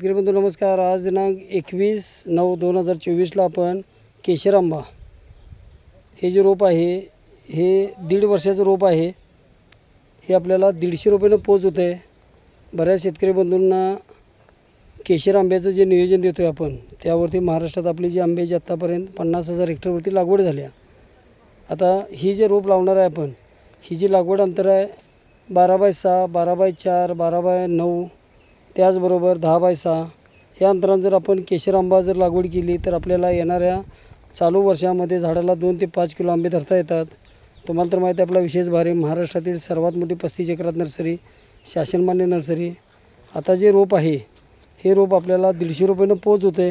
बंधू नमस्कार. आज दिनांक एकवीस नऊ दोन हजार चोवीसला आपण केशर आंबा हे जे रोप आहे हे दीड वर्षाचं रोप आहे. हे आपल्याला दीडशे रुपयानं पोच होतं आहे बऱ्याच शेतकरी बंधूंना केशर आंब्याचं जे नियोजन देतो आहे आपण त्यावरती महाराष्ट्रात आपली जी आंब्याची आत्तापर्यंत पन्नास हजार हेक्टरवरती लागवड झाल्या आता ही जे रोप लावणार आहे आपण ही जी लागवड अंतर आहे बारा बाय सहा बारा बाय चार बारा बाय नऊ त्याचबरोबर दहा बाय सहा. या अंतरानं जर आपण केशर आंबा जर लागवड केली तर आपल्याला येणाऱ्या चालू वर्षामध्ये झाडाला दोन ते पाच किलो आंबे धरता येतात. तुम्हाला तर माहिती आहे आपला विशेष भारी महाराष्ट्रातील सर्वात मोठी पस्तीस एकरात नर्सरी शासनमान्य नर्सरी. आता जे रोप आहे हे रोप आपल्याला दीडशे रुपयानं पोच होते.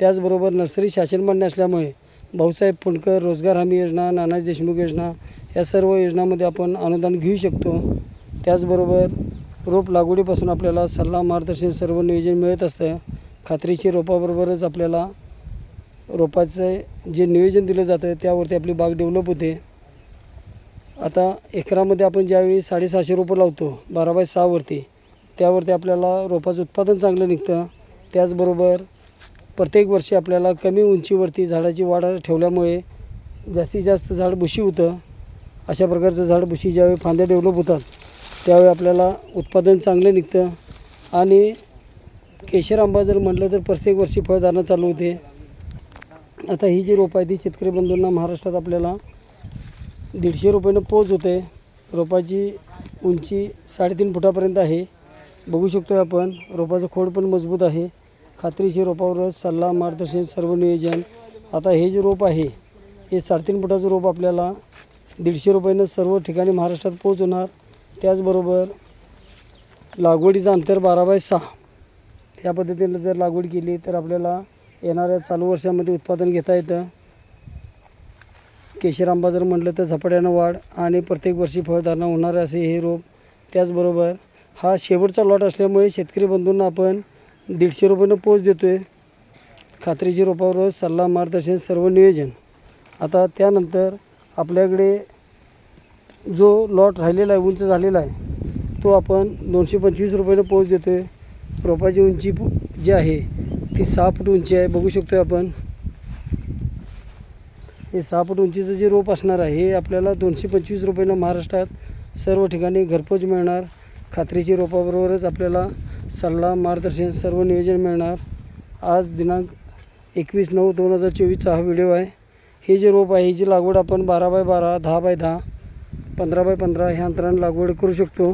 त्याचबरोबर नर्सरी शासनमान्य असल्यामुळे भाऊसाहेब फुंडकर रोजगार हमी योजना नानाजी देशमुख योजना या सर्व योजनांमध्ये आपण अनुदान घेऊ शकतो. त्याचबरोबर रोप लागवडीपासून आपल्याला सल्ला मार्गदर्शन सर्व नियोजन मिळत असतं. खात्रीची रोपाबरोबरच आपल्याला रोपाचं जे नियोजन दिलं जातं त्यावरती आपली बाग डेव्हलप होते. आता एकरामध्ये आपण ज्यावेळी साडेसहाशे रोपं लावतो बारा बाय सहावरती त्यावरती आपल्याला रोपाचं उत्पादन चांगलं निघतं. त्याचबरोबर प्रत्येक वर्षी आपल्याला कमी उंचीवरती झाडाची वाढ ठेवल्यामुळे जास्तीत जास्त झाड बुशी होतं. अशा प्रकारचं झाड बुशी ज्यावेळी फांद्या डेव्हलप होतात त्यावेळी आपल्याला उत्पादन चांगलं निघतं. आणि केशर आंबा जर म्हटलं तर प्रत्येक वर्षी फळधारणा चालू होते. आता ही जी रोपं आहे ती शेतकरी बंधूंना महाराष्ट्रात आपल्याला दीडशे रुपयानं पोच होते. रोपाची उंची साडेतीन फुटापर्यंत आहे. बघू शकतो आहे आपण रोपाचं खोड पण मजबूत आहे. खात्रीशी रोपावर सल्ला मार्गदर्शन सर्व नियोजन. आता हे जे रोप आहे हे साडेतीन फुटाचं रोप आपल्याला दीडशे रुपयानं सर्व ठिकाणी महाराष्ट्रात पोच होणार. त्याचबरोबर लागवडीचं अंतर बारा बाय सहा. या पद्धतीनं जर लागवड केली तर आपल्याला येणाऱ्या चालू वर्षामध्ये उत्पादन घेता येतं. केशर आंबा जर म्हटलं तर झपाट्यानं वाढ आणि प्रत्येक वर्षी फळधारणा होणार असे हे रोप. त्याचबरोबर हा शेवटचा लॉट असल्यामुळे शेतकरी बंधूंना आपण दीडशे रुपयानं पोच देतो आहे खात्रीची रोपावर सल्ला मार्गदर्शन सर्व नियोजन. आता त्यानंतर आपल्याकडे जो लॉट राहिलेला आहे उंच झालेला आहे तो आपण दोनशे पंचवीस रुपयाला पोच देतो आहे रोपाची उंची जी आहे ती सहा फूट उंची आहे. बघू शकतो आहे आपण. हे सहा फूट उंचीचं जे रोप असणार आहे हे आपल्याला दोनशे पंचवीस रुपयाला महाराष्ट्रात सर्व ठिकाणी घरपोच मिळणार. खात्रीची रोपाबरोबरच आपल्याला सल्ला मार्गदर्शन सर्व नियोजन मिळणार. आज दिनांक एकवीस नऊ दोन हजार चोवीसचा हा व्हिडिओ आहे. हे जे रोप आहे ही जी लागवड आपण बारा बाय बारा दहा बाय दहा पंधरा बाय पंधरा ह्या अंतराने लागवड करू शकतो.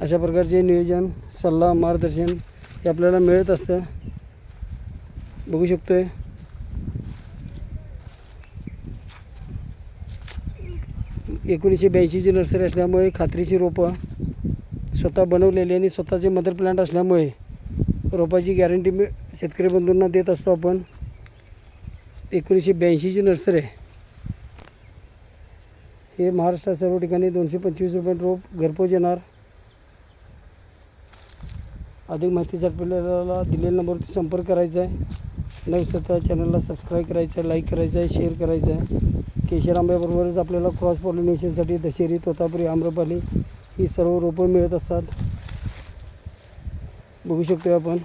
अशा प्रकारचे नियोजन सल्ला मार्गदर्शन हे आपल्याला मिळत असतं. बघू शकतो आहे एकोणीसशे ब्याऐंशीची नर्सरी असल्यामुळे खात्रीची रोपं स्वतः बनवलेली आणि स्वतःचे मदर प्लांट असल्यामुळे रोपाची गॅरंटी मी शेतकरी बंधूंना देत असतो आपण. एकोणीसशे ब्याऐंशीची नर्सरी. आहे हे महाराष्ट्रात सर्व ठिकाणी दोनशे पंचवीस रुपये रोप घरपोच येणार. अधिक माहितीसाठी आपल्याला दिलेल्या नंबरवरती संपर्क करायचा आहे. नवसत्ता चॅनलला सबस्क्राईब करायचं आहे लाईक करायचं आहे शेअर करायचं आहे. केशर आंब्याबरोबरच आपल्याला क्रॉस पॉलिनेशनसाठी दशेरी तोतापुरी आम्रपाली ही सर्व रोपं मिळत असतात. बघू शकतो आपण.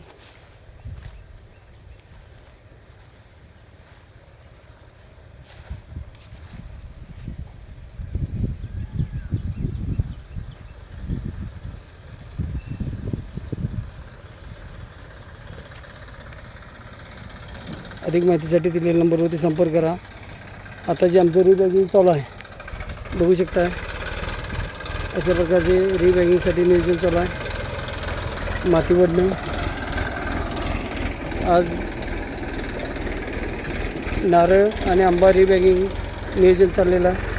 अधिक माहितीसाठी दिलेल्या नंबरवरती संपर्क करा. आता जे आमचं रिबॅगिंग चालू आहे बघू शकता. अशा प्रकारचे रिबॅगिंगसाठी नियोजन चालू आहे. माती वडणे आज नारळ आणि आंबा रिबॅगिंग नियोजन चाललेलं आहे.